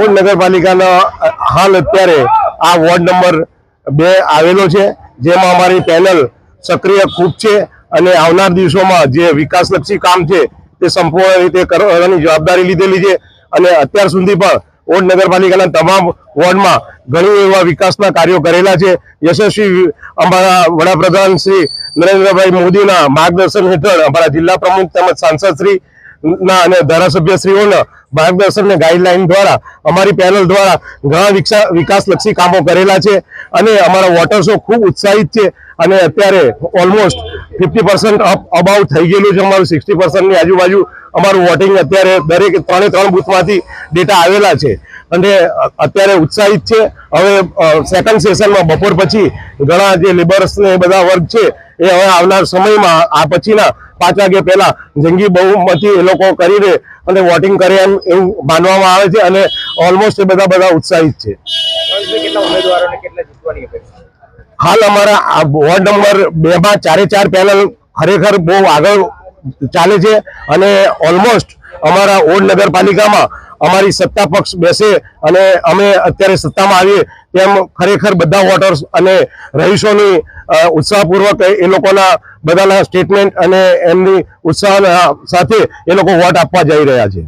Odd નગરપાલિકાના હાલ અત્યારે આ વોર્ડ નંબર બે આવેલો છે, જેમાં અમારી પેનલ સક્રિય ખૂબ છે અને આવનાર દિવસોમાં જે વિકાસલક્ષી કામ છે તે સંપૂર્ણ રીતે કરવાની જવાબદારી લીધેલી છે અને અત્યાર સુધી પણ ઓડ નગરપાલિકાના તમામ વોર્ડમાં ઘણી એવા વિકાસના કાર્યો કરેલા છે. યશસ્વી અમારા વડાપ્રધાન શ્રી નરેન્દ્રભાઈ મોદીના માર્ગદર્શન હેઠળ અમારા જિલ્લા પ્રમુખ તેમજ સાંસદ શ્રી ના, અને ધારાસભ્યશ્રીઓના માર્ગદર્શન અને ગાઈડલાઈન દ્વારા, અમારી પેનલ દ્વારા ઘણા વિકસા- વિકાસલક્ષી કામો કરેલા છે અને અમારા વોટર્સો ખૂબ ઉત્સાહિત છે અને અત્યારે ઓલમોસ્ટ ફિફ્ટી પર્સન્ટ અબાઉ થઈ ગયેલું છે અમારું, સિક્સટી પર્સન્ટની આજુબાજુ અમારું વોટિંગ અત્યારે દરેક ત્રણે ત્રણ બૂથમાંથી ડેટા આવેલા છે. અને અત્યારે ઉત્સાહિત છે. હવે સેકન્ડ સેશનમાં બપોર પછી ઘણા જે લેબર્સ ને એ બધા વર્ગ છે એ હવે આવનાર સમયમાં, આ પછીના પાંચ વાગે પહેલા જંગી બહુમતી એ લોકો કરી દે અને વોટિંગ કરે એમ, એવું માનવામાં આવે છે અને ઓલમોસ્ટ એ બધા બધા ઉત્સાહિત છે. હાલ અમારા વોર્ડ નંબર બે માં ચારે ચાર પેનલ ખરેખર બહુ આગળ ચાલે છે અને ઓલમોસ્ટ અમારા ઓડ નગરપાલિકામાં અમારી સત્તા પક્ષ બેસે અને અમે અત્યારે સત્તામાં આવીએ તેમ ખરેખર બધા વોટર્સ અને રહીશોની ઉત્સાહપૂર્વક એ લોકોના બધાના સ્ટેટમેન્ટ અને એમની ઉત્સાહ સાથે એ લોકો વોટ આપવા જઈ રહ્યા છે.